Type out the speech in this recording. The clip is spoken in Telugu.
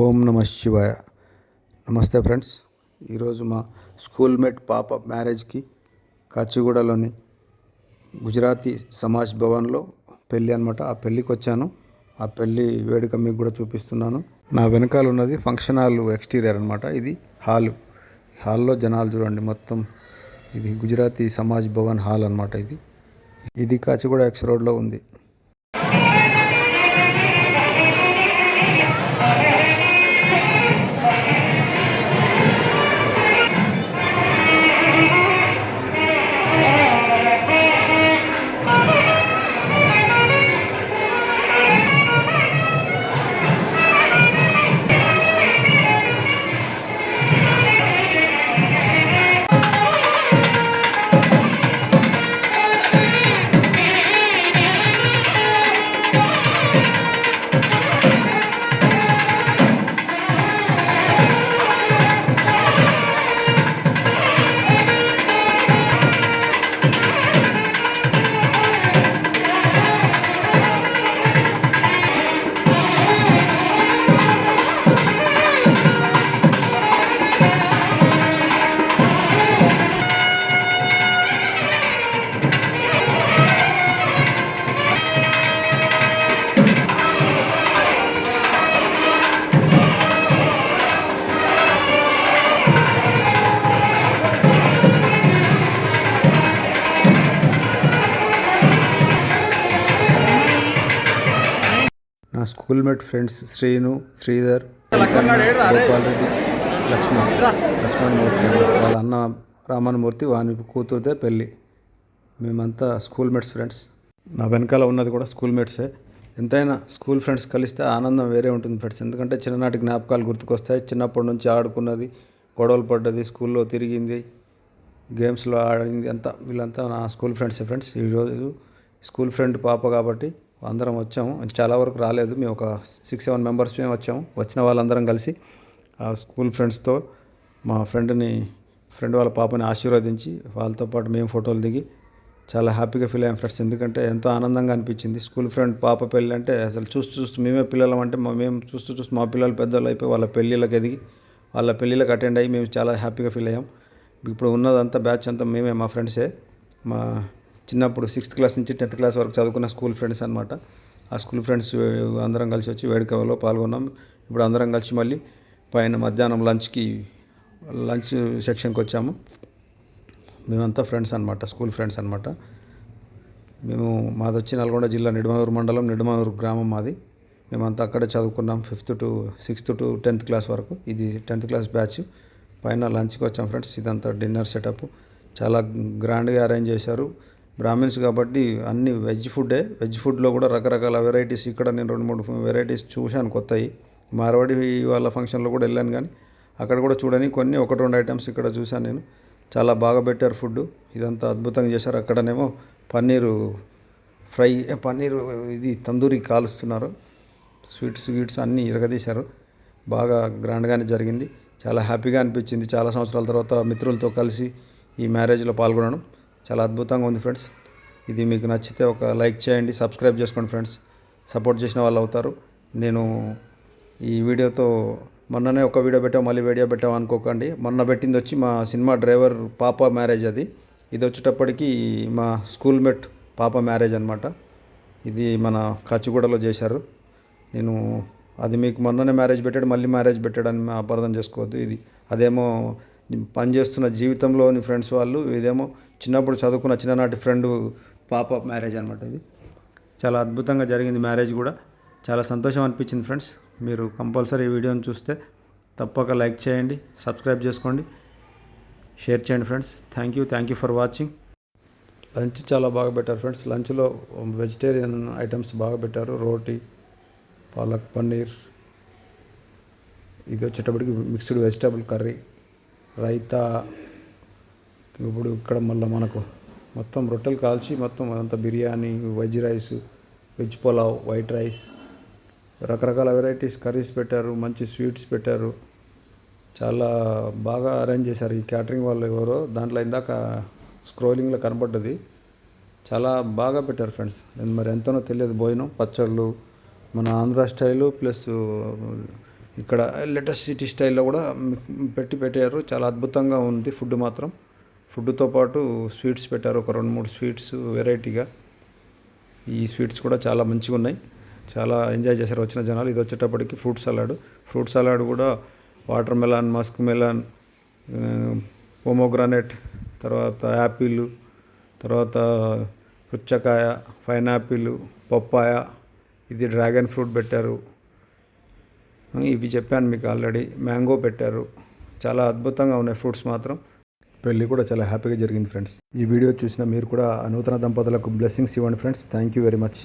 ఓం నమ శివాయ. నమస్తే ఫ్రెండ్స్. ఈరోజు మా స్కూల్మేట్ పాప మ్యారేజ్కి కాచిగూడలోని గుజరాతీ సమాజ్ భవన్లో పెళ్ళి అనమాట ఆ పెళ్ళికి వచ్చాను ఆ పెళ్ళి వేడుక మీకు కూడా చూపిస్తున్నాను. నా వెనకాల ఉన్నది ఫంక్షన్ హాల్ ఎక్స్టీరియర్ అనమాట ఇది హాలు. హాల్లో జనాలు చూడండి మొత్తం. ఇది గుజరాతీ సమాజ్ భవన్ హాల్ అనమాట ఇది. ఇది కాచిగూడ ఎక్స్ రోడ్లో ఉంది. నా school mate friends Srinu Sridhar Gopal Reddy Lakshman Lakshman Murthy వాళ్ళ అన్న రామన్ మూర్తి వాని కూతురుదే పెళ్ళి. మేమంతా స్కూల్ మేట్స్ ఫ్రెండ్స్. నా వెనకాల ఉన్నది కూడా స్కూల్ మేట్సే ఎంతైనా స్కూల్ ఫ్రెండ్స్ కలిస్తే ఆనందం వేరే ఉంటుంది ఫ్రెండ్స్. ఎందుకంటే చిన్ననాటి జ్ఞాపకాలు గుర్తుకొస్తాయి. చిన్నప్పటి నుంచి ఆడుకున్నది గొడవలు పడ్డది స్కూల్లో తిరిగింది గేమ్స్లో ఆడింది అంతా వీళ్ళంతా నా స్కూల్ ఫ్రెండ్సే ఫ్రెండ్స్. ఈరోజు స్కూల్ ఫ్రెండ్ పాప కాబట్టి అందరం వచ్చాము. చాలా వరకు రాలేదు. మేము ఒక సిక్స్ సెవెన్ మెంబర్స్ మేము వచ్చాము. వచ్చిన వాళ్ళందరం కలిసి ఆ స్కూల్ ఫ్రెండ్స్తో మా ఫ్రెండ్ని ఫ్రెండ్ వాళ్ళ పాపని ఆశీర్వదించి వాళ్ళతో పాటు మేము ఫోటోలు దిగి చాలా హ్యాపీగా ఫీల్ అయ్యాం ఫ్రెండ్స్. ఎందుకంటే ఎంతో ఆనందంగా అనిపించింది. స్కూల్ ఫ్రెండ్ పాప పెళ్ళి అంటే అసలు చూస్తూ చూస్తూ మేమే పిల్లలం అంటే మేము చూస్తూ చూస్తూ మా పిల్లలు పెద్దలు అయిపోయి వాళ్ళ పెళ్ళిళ్ళకి ఎదిగి వాళ్ళ పెళ్ళిళ్ళకి అటెండ్ అయ్యి మేము చాలా హ్యాపీగా ఫీల్ అయ్యాం. ఇప్పుడు ఉన్నదంతా బ్యాచ్ అంతా మేమే మా ఫ్రెండ్సే మా చిన్నప్పుడు సిక్స్త్ క్లాస్ నుంచి టెన్త్ క్లాస్ వరకు చదువుకున్న స్కూల్ ఫ్రెండ్స్ అనమాట ఆ స్కూల్ ఫ్రెండ్స్ అందరం కలిసి వచ్చి వేడుకలో పాల్గొన్నాం. ఇప్పుడు అందరం కలిసి మళ్ళీ పైన మధ్యాహ్నం లంచ్కి లంచ్ సెక్షన్కి వచ్చాము. మేమంతా ఫ్రెండ్స్ అనమాట స్కూల్ ఫ్రెండ్స్ అనమాట మేము మాది వచ్చి నల్గొండ జిల్లా నిడమనూరు మండలం నిడమనూరు గ్రామం మాది. మేమంతా అక్కడే చదువుకున్నాం fifth to sixth to tenth class వరకు. ఇది టెన్త్ క్లాస్ బ్యాచ్. పైన లంచ్కి వచ్చాం ఫ్రెండ్స్. ఇదంతా డిన్నర్ సెటప్. చాలా గ్రాండ్గా అరేంజ్ చేశారు. బ్రాహ్మిన్స్ కాబట్టి అన్ని వెజ్ ఫుడ్డే. వెజ్ ఫుడ్లో కూడా రకరకాల వెరైటీస్. ఇక్కడ నేను రెండు మూడు వెరైటీస్ చూశాను కొత్తవి మార్వాడి వాళ్ళ ఫంక్షన్లో కూడా వెళ్ళాను కానీ అక్కడ కూడా చూడని కొన్ని ఒకటి రెండు ఐటమ్స్ ఇక్కడ చూశాను నేను. చాలా బాగా పెట్టారు ఫుడ్ ఇదంతా అద్భుతంగా చేశారు. అక్కడనేమో పన్నీరు ఫ్రై పన్నీరు ఇది తందూరి కాలుస్తున్నారు. స్వీట్స్ స్వీట్స్ అన్నీ ఇరగదీశారు. బాగా గ్రాండ్గానే జరిగింది. చాలా హ్యాపీగా అనిపించింది. చాలా సంవత్సరాల తర్వాత మిత్రులతో కలిసి ఈ మ్యారేజ్లో పాల్గొనడం. చాలా అద్భుతంగా ఉంది ఫ్రెండ్స్. ఇది మీకు నచ్చితే ఒక లైక్ చేయండి సబ్స్క్రైబ్ చేసుకోండి ఫ్రెండ్స్. సపోర్ట్ చేసిన వాళ్ళు అవుతారు. నేను ఈ వీడియోతో మొన్ననే ఒక వీడియో పెట్టాం మళ్ళీ వీడియో పెట్టాం అనుకోకండి. మొన్న పెట్టింది వచ్చి మా సినిమా డ్రైవర్ పాప మ్యారేజ్ అది. ఇది వచ్చేటప్పటికి మా స్కూల్ మేట్ పాప మ్యారేజ్ అనమాట ఇది మన కాచిగూడలో చేశారు. నేను అది మీకు మొన్ననే మ్యారేజ్ పెట్టాడు మళ్ళీ మ్యారేజ్ పెట్టాడని అపార్థం చేసుకోవద్దు. ఇది అదేమో పనిచేస్తున్న జీవితంలోని ఫ్రెండ్స్ వాళ్ళు ఇదేమో చిన్నప్పుడు చదువుకున్న చిన్ననాటి ఫ్రెండ్ పాప మ్యారేజ్ అనమాట ఇది. చాలా అద్భుతంగా జరిగింది మ్యారేజ్ కూడా. చాలా సంతోషం అనిపించింది ఫ్రెండ్స్. మీరు కంపల్సరీ ఈ వీడియోని చూస్తే తప్పక లైక్ చేయండి సబ్స్క్రైబ్ చేసుకోండి షేర్ చేయండి friends. Thank you thank you for watching lunch చాలా బాగా పెట్టారు ఫ్రెండ్స్. లంచ్లో వెజిటేరియన్ ఐటమ్స్ బాగా పెట్టారు. రోటీ పాలక్ పన్నీర్. ఇది వచ్చేటప్పటికి మిక్స్డ్ వెజిటబుల్ కర్రీ రైతా ఇప్పుడు ఇక్కడ మళ్ళీ మనకు మొత్తం రొట్టెలు కాల్చి మొత్తం అదంతా biryani veg rice veg pulao white rice రకరకాల వెరైటీస్ కర్రీస్ పెట్టారు మంచి స్వీట్స్ పెట్టారు. చాలా బాగా అరేంజ్ చేశారు ఈ క్యాటరింగ్ వాళ్ళు ఎవరో. దాంట్లో ఇందాక స్క్రోలింగ్లో కనపడ్డది చాలా బాగా పెట్టారు ఫ్రెండ్స్. మరి ఎంతనో తెలియదు. భోజనం పచ్చళ్ళు మన ఆంధ్ర స్టైలు ప్లస్ ఇక్కడ లేటెస్ట్ సిటీ స్టైల్లో కూడా పెట్టి పెట్టారు. చాలా అద్భుతంగా ఉంది ఫుడ్ మాత్రం. ఫుడ్తో పాటు స్వీట్స్ పెట్టారు. ఒక రెండు మూడు స్వీట్స్ వెరైటీగా ఈ స్వీట్స్ కూడా చాలా మంచిగా ఉన్నాయి. చాలా ఎంజాయ్ చేశారు వచ్చిన జనాలు. ఇది వచ్చేటప్పటికి ఫ్రూట్ సలాడ్ ఫ్రూట్ సలాడ్ కూడా water melon musk melon pomegranate తర్వాత యాపిల్ తర్వాత పుచ్చకాయ పైనాపిల్ పప్పాయ ఇది డ్రాగన్ ఫ్రూట్ పెట్టారు. ఇవి చెప్పాను మీకు ఆల్రెడీ. మ్యాంగో పెట్టారు. చాలా అద్భుతంగా ఉన్నాయి ఫ్రూట్స్ మాత్రం. పెళ్ళి కూడా చాలా హ్యాపీగా జరిగింది ఫ్రెండ్స్. ఈ వీడియో చూసిన మీరు కూడా ఆ నూతన దంపతులకు బ్లెస్సింగ్స్ ఇవ్వండి friends. Thank you very much.